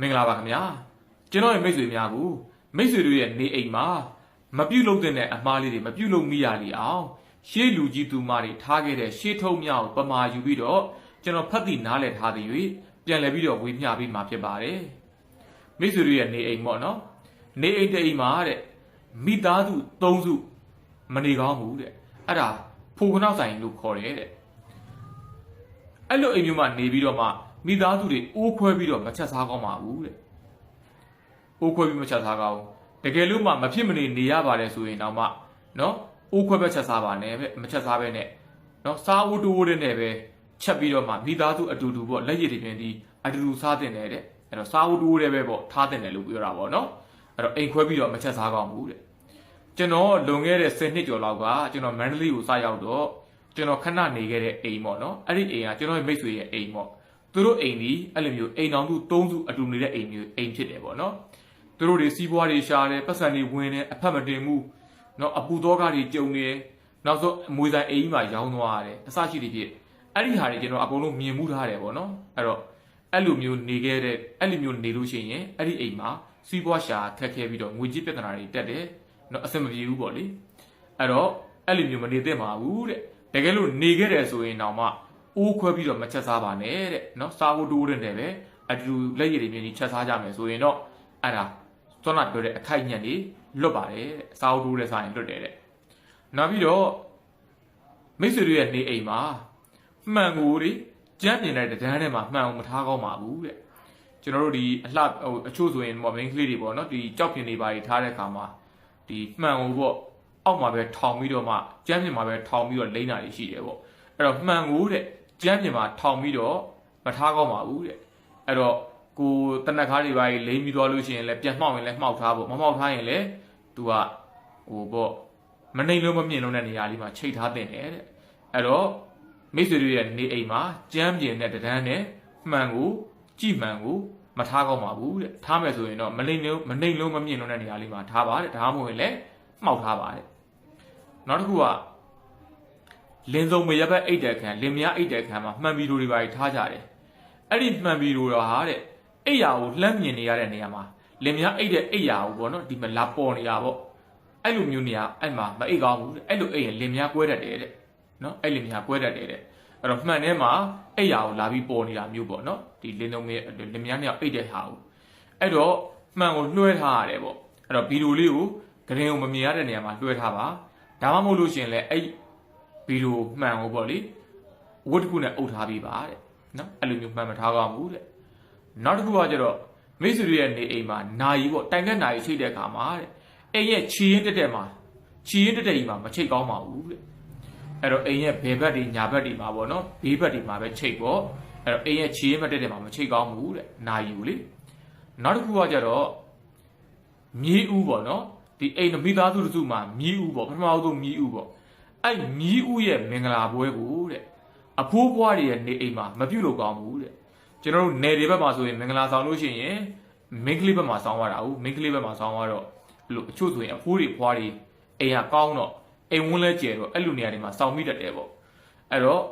မင်္ဂလာပါခင်ဗျာကျွန်တော်ရဲ့မိတ်ဆွေများကိုမိတ်ဆွေတို့ရဲ့နေအိမ်မှာမပြုတ်လို့တဲ့အမှားလေးတွေမပြုတ်လို့မိရလေအောင်ရှေးလူကြီးသူမတွေထားခဲ့တဲ့ရှေးထုံးမြောက်ပမာယူပြီးတော့ကျွန်တော်ဖတ်သိနားလည်ထားသည်၍ပြန်လည်ပြီးတော့ဝေမျှပေးမှာဖြစ်ပါတယ်မိတ်ဆွေတို့ရဲ့နေအိမ်ပေါ့နော်နေအိမ်တစ်အိမ်မှာတဲ့မိသားစု၃စုမနေကောင်းဘူးတဲ့အဲ့ဒါဖိုခနောက်ဆိုင်လို့ခေါ်တယ်တဲ့အဲ့လိုအိမ်မျိုးမှာနေပြီးတော့မှ မိသားစုတွေအိုးခွဲပြီးတော့မချက်စားကောင်းပါဘူးတဲ့အိုးခွဲပြီးမချက်စားကောင်းတကယ်လို့မှမဖြစ်မနေနေရပါတယ်ဆိုရင်တော့မှနော်အိုးခွဲပဲချက်စားပါနဲ့ပဲမချက်စားပဲနဲ့နော်စားအိုးတိုးတဲ့နဲ့ပဲချက်ပြီးတော့မှမိသားစုအတူတူပေါ့လက်ရည်တွေပြင်ပြီးအတူတူစားတင်တယ်တဲ့အဲ့တော့စားအိုးတိုးတဲ့ပဲပေါ့ထားတင်တယ်လို့ပြောတာပေါ့နော်အဲ့တော့အိမ်ခွဲပြီးတော့မချက်စားကောင်းဘူးတဲ့ကျွန်တော်လွန်ခဲ့တဲ့10နှစ်ကျော်လောက်ကကျွန်တော်မန္တလေးကိုစရောက်တော့ကျွန်တော်ခဏနေခဲ့တဲ့အိမ်ပေါ့နော်အဲ့ဒီအိမ်ကကျွန်တော်ရဲ့မိတ်ဆွေရဲ့အိမ်ပေါ့ သူတို့အိမ်ဒီအဲ့လိုမျိုးအိမ်တော်သူ၃စုအတူနေတဲ့အိမ်မျိုးအိမ်ဖြစ်တယ်ပေါ့နော်သူတို့တွေစီးပွားတွေရှာတယ်ပတ်စံတွေဝင်တယ်အဖက်မတင်ဘူးနော်အပူသောကတွေကြုံနေနောက်ဆုံးအမွေဆိုင်အိမ်ကြီးမှာရောင်းသွားရတယ်အစရှိတွေဖြစ်အဲ့ဒီဟာတွေကျွန်တော်အကုန်လုံးမြင်မှုထားတယ်ပေါ့နော်အဲ့တော့အဲ့လိုမျိုးနေခဲ့တဲ့အဲ့လိုမျိုးနေလို့ရှိရင်အဲ့ဒီအိမ်မှာစီးပွားရှာခက်ခဲပြီးတော့ငွေကြေးပြဿနာတွေတက်တယ်နော်အဆင်မပြေဘူးပေါ့လေအဲ့တော့အဲ့လိုမျိုးမနေသင့်ပါဘူးတဲ့တကယ်လို့နေခဲ့တယ်ဆိုရင်တော့မှ အိုးခွဲပြီးတော့မချက်စားပါနဲ့တဲ့နော်စားဖို့တိုးတဲ့နဲ့ပဲအတူတူလက်ရည်တွေမြင်ကြီးချက်စားကြမယ်ဆိုရင်တော့အဲ့ဒါသွန်းလာပြောတဲ့အခိုက်ညက်လေးလွတ်ပါတယ်တဲ့စားဖို့တိုးတဲ့စားရင်လွတ်တယ်တဲ့နောက်ပြီးတော့မိတ်ဆွေတို့ရဲ့နေအိမ်မှာမှန်ကိုတွေကြမ်းမြင်တဲ့တန်းထဲမှာမှန်အောင်မထားကောင်းပါဘူးတဲ့ကျွန်တော်တို့ဒီအလှဟိုအချို့ဆိုရင်ပေါ့မိန်းကလေးတွေပေါ့နော်ဒီကြောက်ပြင်တွေပါတွေထားတဲ့ခါမှာဒီမှန်ကိုပေါ့အောက်မှာပဲထောင်ပြီးတော့မှကျမ်းပြင်မှာပဲထောင်ပြီးတော့လိမ့်တာတွေရှိတယ်ပေါ့အဲ့တော့မှန်ကိုတဲ့ ကျမ်းပြင်မှာထောင်ပြီးတော့မထားကောင်းပါဘူးတဲ့အဲ့တော့ကိုတနက်ကားတွေပါလိမ့်ပြီးသွားလို့ရှိရင်လည်းပြန်မှောက်ရင်လည်းမှောက်ထားဖို့မမှောက်ထားရင်လည်း तू ကဟိုပေါ့မနှိမ်လို့မမြင်လို့တဲ့နေရာလေးမှာချိတ်ထားတင်တယ်တဲ့အဲ့တော့မိတ်ဆွေတို့ရဲ့နေအိမ်မှာကျမ်းပြင်နဲ့တဒန်းနဲ့မှန်ကိုကြည်မှန်ကိုမထားကောင်းပါဘူးတဲ့ထားမယ်ဆိုရင်တော့မနှိမ်လို့မနှိမ်လို့မမြင်လို့တဲ့နေရာလေးမှာထားပါတဲ့ဒါမှမဟုတ်ရင်လည်းမှောက်ထားပါတဲ့နောက်တစ်ခုက လင်းစုံမရဘက်အိတ်တဲ့ခံလင်မယားအိတ်တဲ့ခံမှာမှန်ဗီဒီယိုတွေပါထားကြတယ်အဲ့ဒီမှန်ဗီဒီယိုတော့ဟာတဲ့အိတ်ရာကိုလှမ်းမြင်နေရတဲ့နေရာမှာလင်မယားအိတ်တဲ့အိတ်ရာကိုပေါ့နော်ဒီမှာလာပေါ်နေတာပေါ့အဲ့လိုမျိုးနေရာအဲ့မှာမအိတ်ကောင်းဘူးတဲ့အဲ့လိုအိတ်ရင်လင်မယားကွဲတတ်တယ်တဲ့နော်အဲ့လင်မယားကွဲတတ်တယ်တဲ့အဲ့တော့မှန်ထဲမှာအိတ်ရာကိုလာပြီးပေါ်နေတာမျိုးပေါ့နော်ဒီလင်းစုံမလင်မယားနေရာအိတ်တဲ့ဟာကိုအဲ့တော့မှန်ကိုလွှဲထားရတယ်ပေါ့အဲ့တော့ဗီဒီယိုလေးကိုဂရင်ကိုမမြင်ရတဲ့နေရာမှာလွှဲထားပါဒါမှမဟုတ်လို့ရှိရင်လည်းအဲ့ ဗီဒီယိုမှန်ကိုပေါ့လေဝတ်တစ်ခုနဲ့အုပ်ထားပြီးပါတဲ့နော်အဲ့လိုမျိုးမှန်မထားကောင်းဘူးတဲ့နောက်တစ်ခုကကျတော့မိတ်ဆွေတွေရဲ့နေအိမ်မှာနာယီပေါ့တိုင်ကက်နာယီချိတ်တဲ့အခါမှာတဲ့အိမ်ရဲ့ခြေရင်းတက်တက်မှာခြေရင်းတက်တက်ကြီးမှာမချိတ်ကောင်းပါဘူးတဲ့အဲ့တော့အိမ်ရဲ့ဘယ်ဘက်တွေညာဘက်တွေမှာပေါ့နော်ဘေးဘက်တွေမှာပဲချိတ်ပေါ့အဲ့တော့အိမ်ရဲ့ခြေရင်းမတက်တက်မှာမချိတ်ကောင်းဘူးတဲ့နာယီကိုလေနောက်တစ်ခုကကျတော့မြေးဥပေါ့နော်ဒီအိမ်မိသားစုတစ်စုမှာမြေးဥပေါ့ပထမဆုံးမြေးဥပေါ့ အဲ့မြေးဥရဲ့မင်္ဂလာပွဲကိုတဲ့အဖိုးဘွားတွေရဲ့နေအိမ်မှာမပြုတ်လို့ကောင်းဘူးတဲ့ကျွန်တော်တို့နယ်တွေဘက်မှာဆိုရင်မင်္ဂလာဆောင်လို့ရှိရင်မင်းကလေးဘက်မှာဆောင်းရတာဟုတ်မင်းကလေးဘက်မှာဆောင်းရတော့အဲ့လိုအချို့ဆိုရင်အဖိုးတွေဘွားတွေအိမ်ကကောင်းတော့အိမ်ဝန်းလဲကျဲတော့အဲ့လိုနေရာတွေမှာစောင့်မိတတ်တယ်ပေါ့အဲ့တော့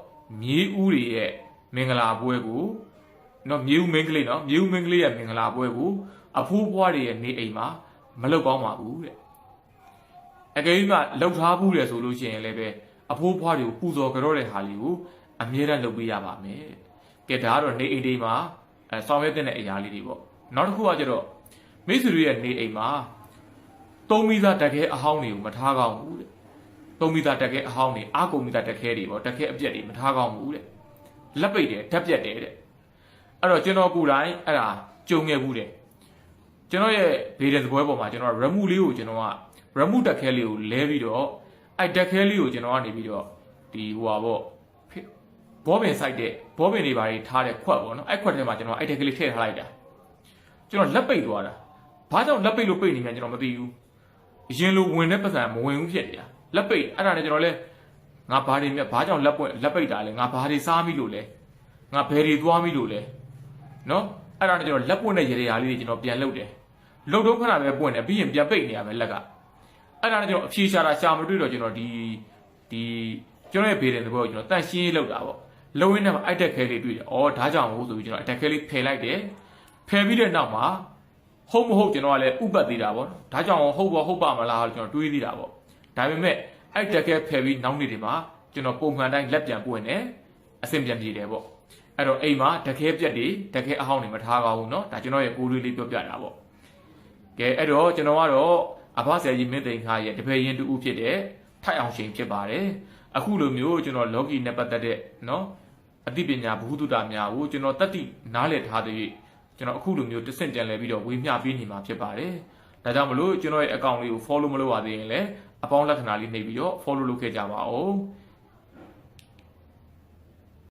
မြေးဥတွေရဲ့မင်္ဂလာပွဲကိုနော်မြေးဥမင်းကလေးနော်မြေးဥမင်းကလေးရဲ့မင်္ဂလာပွဲကိုအဖိုးဘွားတွေရဲ့နေအိမ်မှာမလောက်ကောင်းပါဘူးတဲ့ အကယ်၍မှလောက်ထားဘူးတယ်ဆိုလို့ရှိရင်လည်းပဲအဖိုးဖွားတွေကိုပူဇော်ကြတော့တဲ့ဟာလေးကိုအမြဲတမ်းလုပ်ပေးရပါမယ်ကဲဒါကတော့နေအိမ်တွေမှာအဲဆောင်ရွက်တဲ့အရာလေးတွေပေါ့နောက်တစ်ခုကကျတော့မိတ်ဆွေတွေရဲ့နေအိမ်မှာသုံးမိသားတက်ခဲအဟောင်းတွေကိုမထားကောင်းဘူးတဲ့သုံးမိသားတက်ခဲအဟောင်းတွေအာကုန်မိသားတက်ခဲတွေပေါ့တက်ခဲအပြက်တွေမထားကောင်းဘူးတဲ့လက်ပိတ်တယ်ဓာတ်ပြက်တယ်တဲ့အဲ့တော့ကျွန်တော်ကိုယ်တိုင်အဲ့ဒါကြုံခဲ့ဘူးတဲ့ ကျွန်တော်ရဲ့ဘေးတဲ့သပွဲပေါ်မှာကျွန်တော် remove လေးကိုကျွန်တော်က remove တက်ခဲလေးကိုလဲပြီးတော့အဲ့တက်ခဲလေးကိုကျွန်တော်ကနေပြီးတော့ဒီဟိုပါပေါ့ဘောပင်ဆိုင်တဲ့ဘောပင်တွေဘာတွေထားတဲ့ခွက်ပေါ့နော်အဲ့ခွက်ထဲမှာကျွန်တော်အဲ့တက်ခဲလေးထည့်ထားလိုက်တာကျွန်တော်လက်ပိတ်သွားတာဘာကြောင့်လက်ပိတ်လို့ပိတ်နေမြန်ကျွန်တော်မသိဘူးအရင်လိုဝင်တဲ့ပတ်စံမဝင်ဘူးဖြစ်နေတာလက်ပိတ်အဲ့ဒါနဲ့ကျွန်တော်လဲငါဘာတွေမြတ်ဘာကြောင့်လက်ပွင့်လက်ပိတ်တာလဲငါဘာတွေစားမိလို့လဲငါဘယ်တွေသွားမိလို့လဲနော်အဲ့ဒါနဲ့ကျွန်တော်လက်ပွင့်တဲ့ရေရာလေးတွေကျွန်တော်ပြန်လုပ်တယ် လုံတုံးခဏပဲပွင့်တယ်ပြီးရင်ပြန်ပိတ်နေရမယ်လက်ကအဲ့ဒါနဲ့ကျွန်တော်အဖြေရှာတာရှာမတွေ့တော့ကျွန်တော်ဒီဒီကျွန်တော်ရဲ့ဘေးတဲ့သဘောကိုကျွန်တော်တန့်ရှင်းရေးလုပ်တာပေါ့လုံရင်းနဲ့မှာအိုက်တက်ခဲလေးတွေ့တယ်။အော်ဒါကြောင့်မို့ဆိုပြီးကျွန်တော်အတက်ခဲလေးဖယ်လိုက်တယ်။ဖ ဖယ်ပြီးတဲ့နောက်မှာဟုတ်မဟုတ်ကျွန်တော်ကလည်းဥပတ်သေးတာပေါ့နော်ဒါကြောင့်ဟုတ်ပါဟုတ်ပါမလားကျွန်တော်တွေးသေးတာပေါ့ဒါပေမဲ့အဲ့တကယ်ဖယ်ပြီးနောက်နေ့တွေမှာကျွန်တော်ပုံမှန်တိုင်းလက်ပြန်ပွင့်နေအဆင်ပြန်ပြေတယ်ပေါ့အဲ့တော့အိမ်မှာတကယ်ပြက်တွေတကယ်အဟောင်းတွေမထားကောင်းဘူးเนาะဒါကျွန်တော်ရဲ့ကိုယ်လေးလေးပြောပြတာပေါ့ ကဲအဲ့တော့ကျွန်တော်ကတော့အဖဆရာကြီးမင်းသိန်းခါရဲ့တပည့်ရင်တူဦးဖြစ်တဲ့ထိုက်အောင်ရှင်ဖြစ်ပါတယ်အခုလိုမျိုးကျွန်တော်လော်ဂီနဲ့ပတ်သက်တဲ့နော်အသိပညာဘုဟုတ္တများကိုကျွန်တော်တတိနားလည်ထားတဲ့ကျွန်တော်အခုလိုမျိုးတဆင့်ပြန်လဲပြီးတော့ဝေမျှပေးနေမှာဖြစ်ပါတယ်ဒါကြောင့်မလို့ကျွန်တော်ရဲ့အကောင့်လေးကို follow မလုပ်ရသေးရင်လည်းအပေါင်းလက္ခဏာလေးနှိပ်ပြီးတော့ follow လုပ်ခဲ့ကြပါဦး